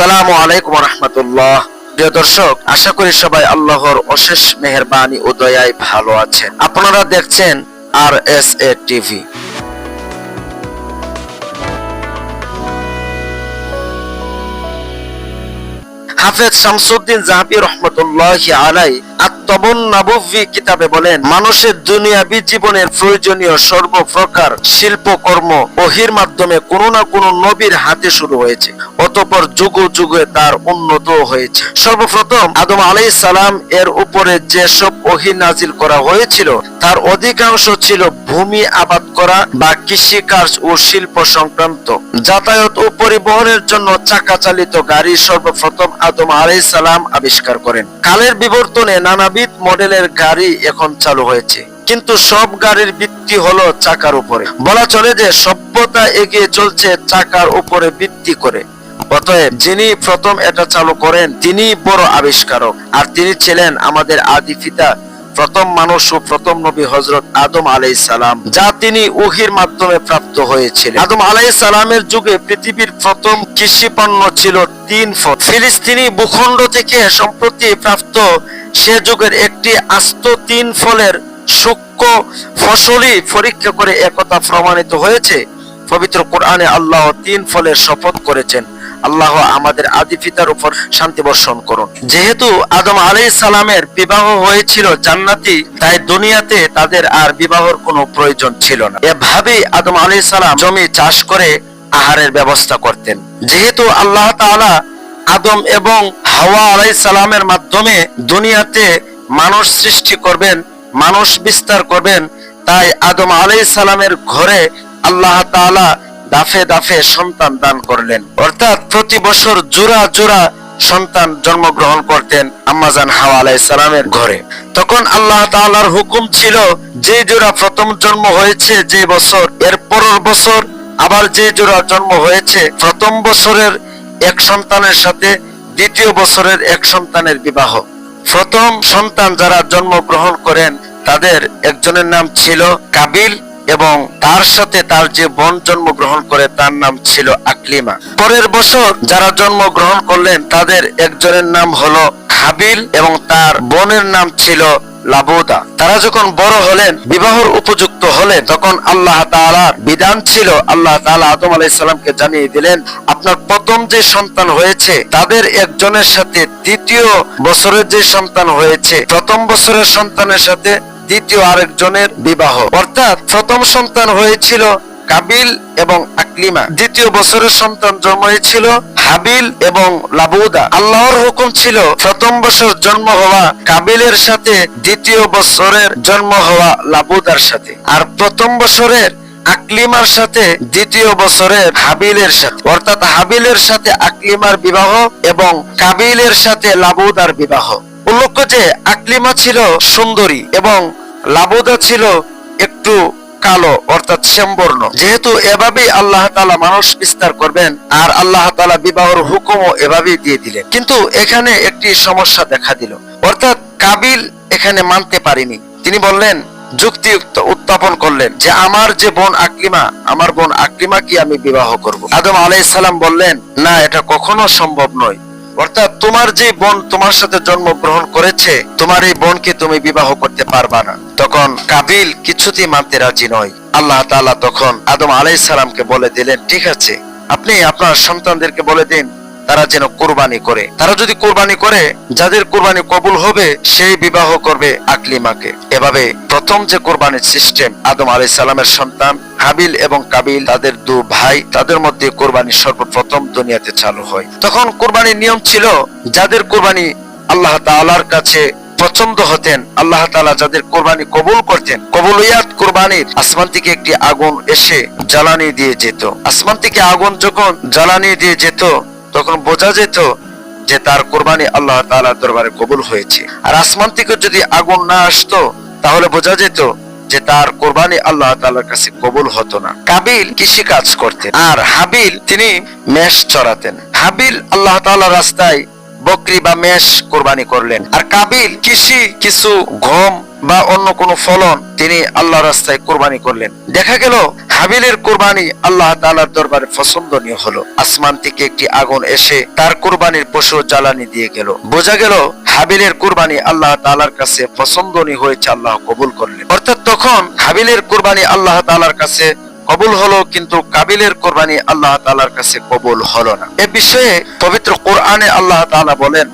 আসসালামু আলাইকুম রহমতুল্লাহ প্রিয় দর্শক, আশা করি সবাই আল্লাহর অশেষ মেহরবানি ও দয়ায় ভালো আছেন। আপনারা দেখছেন আর এস এ টিভি। হাফেজ শামসুদ্দিন জাহাবি রহমতুল্লাহ আলাই কিতাবে বলেন, মানুষের দুনিয়াবি জীবনের প্রয়োজনীয় সর্বপ্রকার শিল্পকর্ম ওহির মাধ্যমে কোনো না কোনো নবীর হাতে শুরু হয়েছে, অতপর যুগ যুগে তার উন্নত হয়েছে। সর্বপ্রথম আদম আলাই সালাম এর উপরে যেসব নাজিল করা হয়েছিল, তার অধিকাংশ ছিল ভূমি আবাদ করা বা কৃষিকাজ ও শিল্প সংক্রান্ত। যাতায়াত ও পরিবহনের জন্য চাকা চালিত গাড়ি সর্বপ্রথম আদম আলাই সালাম আবিষ্কার করেন। কালের বিবর্তনে নানাবিধ মডেলের গাড়ি এখন চালু হয়েছে। কিন্তু সব গাড়ির ভিত্তি হলো চাকার উপরে। বলা চলে যে সভ্যতা এগিয়ে চলছে চাকার উপরে ভিত্তি করে। অতএব যিনি প্রথম এটা চালু করেন তিনি বড় আবিষ্কারক। আর তিনি ছিলেন আমাদের আদি পিতা, প্রথম মানুষ ও প্রথম নবী হজরত আদম আলাই সালাম, যা তিনি উহির মাধ্যমে প্রাপ্ত হয়েছিলেন। আদম আলাই সালামের যুগে পৃথিবীর প্রথম কৃষি পণ্য ছিল তিন ফল। ফিলিস্তিনি ভূখণ্ড থেকে সম্প্রতি প্রাপ্ত সে যুগের একটি আস্ত তিন ফলের সূক্ষ্ম ফসলই পরীক্ষা করে একথা প্রমাণিত হয়েছে। পবিত্র কোরআনে আল্লাহ তিন ফলের শপথ করেছেন। আল্লাহ আমাদের আদি পিতার উপর শান্তি বর্ষণ করুন। যেহেতু আদম আলাই সালামের বিবাহ হয়েছিল জান্নাতি, তাই দুনিয়াতে তাদের আর বিবাহর কোনো প্রয়োজন ছিল না। এভাবেই আদম আলাই সালাম জমি চাষ করে আহারের ব্যবস্থা করতেন। যেহেতু আল্লাহ তাআলা আদম এবং হাওয়া আলাই সালামের মাধ্যমে দুনিয়াতে মানুষ সৃষ্টি করবেন, মানুষ বিস্তার করবেন। তাই আদম আলাই সালামের ঘরে আল্লাহ তাআলা দাফে দাফে সন্তান দান করলেন। অর্থাৎ প্রতি বছর জোড়া জোড়া সন্তান জন্মগ্রহণ করতেন আম্মাজান হাওয়া আলাই সালামের ঘরে। তখন আল্লাহ তাআলার হুকুম ছিল, যে জোড়া প্রথম জন্ম হয়েছে যে বছর, এর পরের বছর আবার যে জোড়া জন্ম হয়েছে প্রথম বছরের এক সন্তানের সাথে দ্বিতীয় বছরের এক সন্তানের বিবাহ। প্রথম সন্তান যারা জন্মগ্রহণ করেন, তাদের একজনের নাম ছিল কাবিল এবং তার সাথে তার যে বোন জন্মগ্রহণ করে, তার নাম ছিল আকলিমা। পরের বছর যারা জন্মগ্রহণ করলেন, তাদের একজনের নাম হলো হাবিল এবং তার বোনের নাম ছিল লাবুদা। তারা যখন বড় হলেন, বিবাহর উপযুক্ত হলেন, তখন আল্লাহ তাআলার বিধান ছিল, আল্লাহ তাআলা আদম আলাইহিস সালামকে জানিয়ে দিলেন, আপনার প্রথম যে সন্তান হয়েছে, তাদের একজনের সাথে দ্বিতীয় বছরের যে সন্তান হয়েছে, প্রথম বছরের সন্তানের সাথে দ্বিতীয় আরেকজনের বিবাহ। অর্থাৎ প্রথম সন্তান হয়েছিল কাবিল এবং আকলিমা। দ্বিতীয় বছরের সন্তান জন্ম হয়েছিল হাবিল এবং লাবুদা। আল্লাহর হুকুম ছিল, প্রথম বছর জন্ম হওয়া কাবিলের সাথে, দ্বিতীয় বছরের জন্ম হওয়া লাবুদার সাথে। আর প্রথম বছরের আকলিমার সাথে, দ্বিতীয় বছরের হাবিলের সাথে। অর্থাৎ হাবিলের সাথে আকলিমার বিবাহ এবং কাবিলের সাথে লাবুদার বিবাহ। উল্লেখ্য যে, আকলিমা ছিল সুন্দরী এবং লাবুদা ছিল একটু কালো, অর্থাৎ শ্যামবর্ণ। যেহেতু এভাবেই আল্লাহ তালা মানুষ বিস্তার করবেন, আর আল্লাহ তালা বিবাহর হুকুমও এভাবেই দিয়ে দিলেন। কিন্তু এখানে একটি সমস্যা দেখা দিল। অর্থাৎ কাবিল এখানে মানতে পারিনি। তিনি বললেন যুক্তি উত্থাপন করলেন যে, আমার যে বোন আকলিমা, আমার বোন আকলিমা কি আমি বিবাহ করব। আদম আলাইহিস সালাম বললেন, না, এটা কখনো সম্ভব নয়। অর্থাৎ তোমার যে বোন তোমার সাথে জন্মগ্রহণ করেছে, তোমার এই বোনকে তুমি বিবাহ করতে পারবা না। তখন কাবিল কিছুতেই মানতে রাজি নয়। আল্লাহ তাআলা তখন আদম আলাইহিস সালামকে বলে দিলেন, ঠিক আছে, আপনি আপনার সন্তানদেরকে বলে দিন, তারা যেন কোরবানি করে। তারা যদি কোরবানি করে, যাদের কোরবানি কবুল হবে, সেই বিবাহ করবে আকলিমাকে। এভাবে প্রথম যে কোরবানির সিস্টেম আদম আলাইহিস সালামের সন্তান হাবিল এবং কাবিল তাদের দু ভাই, তাদের মধ্যে কোরবানি সর্বপ্রথম দুনিয়াতে চালু হয়। তখন কোরবানির নিয়ম ছিল, যাদের কোরবানি আল্লাহ তাআলার কাছে পছন্দ হতেন, আল্লাহ তাআলা যাদের কোরবানি কবুল করতেন, কবুলিয়াত কোরবানির আসমান থেকে একটি আগুন এসে জ্বালানি দিয়ে যেত। আসমান থেকে আগুন যখন জ্বালানি দিয়ে যেত, তখন বোঝা যেত যে তার কোরবানি আল্লাহ তাআলার দরবারে কবুল হয়েছে। আর আসমান থেকে যদি আগুন না আসতো, তাহলে বোঝা যেত যে তার কোরবানি আল্লাহ তালার কাছে কবুল হতো না। কাবিল কৃষি কাজ করতেন আর হাবিল তিনি মেষ চড়াতেন। হাবিল আল্লাহ তালা রাস্তায় বকরি বা মেষ কোরবানি করলেন। আর কাবিল কৃষি কিছু গম বা অন্য কোনো ফলন তিনি আল্লাহ রাস্তায় কোরবানি করলেন। দেখা গেল হাবিলের কোরবানি আল্লাহ তাআলার দরবারে পছন্দনীয় হলো। আসমান থেকে একটি আগুন এসে তার কোরবানির পশু জ্বালানি দিয়ে গেল। বোঝা গেল হাবিলের কোরবানি আল্লাহ তালার কাছে পছন্দনীয় হয়েছে, আল্লাহ কবুল করলেন। অর্থাৎ তখন হাবিলের কোরবানি আল্লাহ তালার কাছে কবুল হলো, কিন্তু কাবিলের কোরবানি আল্লাহ তালার কাছে কবুল হলো না। এ বিষয়ে পবিত্র কোরআনে আল্লাহ তাআলা বলেন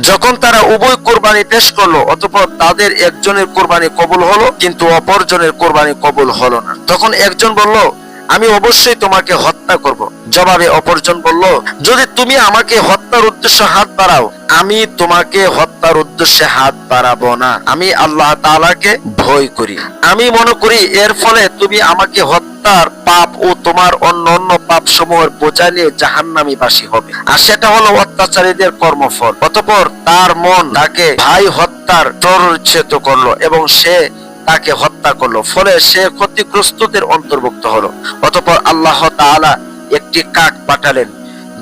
যখন তারা উভয় কোরবানি পেশ করল, অতঃপর তাদের একজনের কোরবানি কবুল হলো, কিন্তু অপরজনের কোরবানি কবুল হলো না। তখন একজন বলল, আমি অবশ্যই তোমাকে হত্যা করব। জবাবে অপরজন বলল, যদি তুমি আমাকে হত্যার উদ্দেশ্যে হাত বাড়াও, আমি তোমাকে হত্যার উদ্দেশ্যে হাত বাড়াবো না। আমি আল্লাহ তাআলাকে ভয় করি। আমি মনে করি এর ফলে তুমি আমাকে হত্যার পাপ ও তোমার অন্য অন্য পাপ সমূহের বোঝা নিয়ে জাহান্নামী বাসী হবে। আর সেটা হলো অত্যাচারীদের কর্মফল। অতঃপর তার মন তাকে ভাই হত্যার প্ররোচিত করল এবং সে তাকে হত্যা করল। ফলে সে ক্ষতিগ্রস্তদের অন্তর্ভুক্ত হলো। অতঃপর আল্লাহ তাআলা একটি কাক পাঠালেন,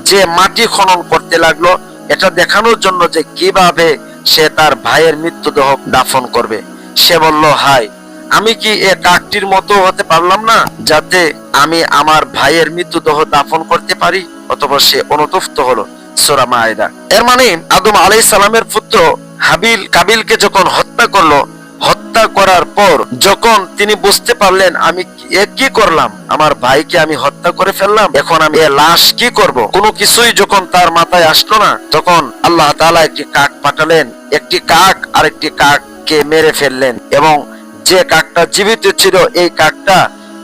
যে মাটি খনন করতে লাগল। এটা দেখানোর জন্য যে কীভাবে সে তার ভাইয়ের মৃত্যুদেহ দাফন করবে। সে বলল হাই আমি কি এ কাকটির মতো হতে পারলাম না, যাতে আমি আমার ভাইয়ের মৃত্যুদেহ দাফন করতে পারি, অথবা সে অনুতপ্ত হলো? সোরা মায়দা। এর মানে আদম আলাইহিস সালামের পুত্র হাবিল কাবিলকে যখন হত্যা করল, হত্যা করার পর যখন তিনি বুঝতে পারলেন, আমি কি- করলাম? আমার ভাইকে আমি হত্যা করে ফেললাম, এখন আমি এ লাশ কি করব? কোনো কিছুই যখন তার মাথায় আসলো না, তখন আল্লাহ তাআলা একটি কাক পাঠালেন, একটি কাক আর একটি কাককে মেরে ফেললেন এবং যে কাকটা জীবিত ছিল, এই কাকটা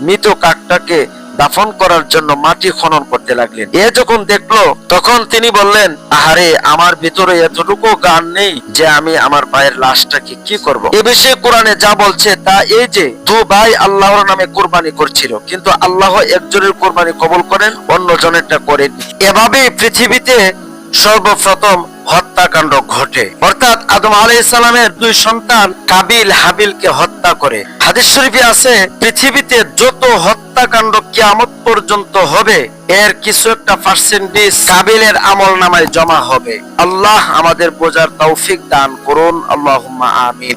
মৃত কাকটাকে দাফন করার জন্য মাটি খনন করতে লাগলেন। এ যখন দেখল, তখন তিনি বললেন, আহারে, আমার ভিতরে এতটুকু গান নেই যে আমি আমার ভাইয়ের লাশটাকে কি করব? এ বিষয়ে কোরআনে যা বলছে তা এই যে, দু ভাই আল্লাহর নামে কোরবানি করছিল, কিন্তু আল্লাহ একজনের কোরবানি কবল করেন অন্য জনেরটা করেন এভাবে পৃথিবীতে সর্বপ্রথম হত্যাকাণ্ড ঘটে। অর্থাৎ আদম আলাই ইসলামের দুই সন্তান কাবিল হাবিলকে হত্যা করে। হাদিস শরীফে আছে, পৃথিবীতে যত হত্যাকাণ্ড কিয়ামত পর্যন্ত হবে, এর কিছু একটা পার্সেন্টেজ কাবিলের আমল নামায় জমা হবে। আল্লাহ আমাদের বোঝার তৌফিক দান করুন। আল্লাহ আমিন।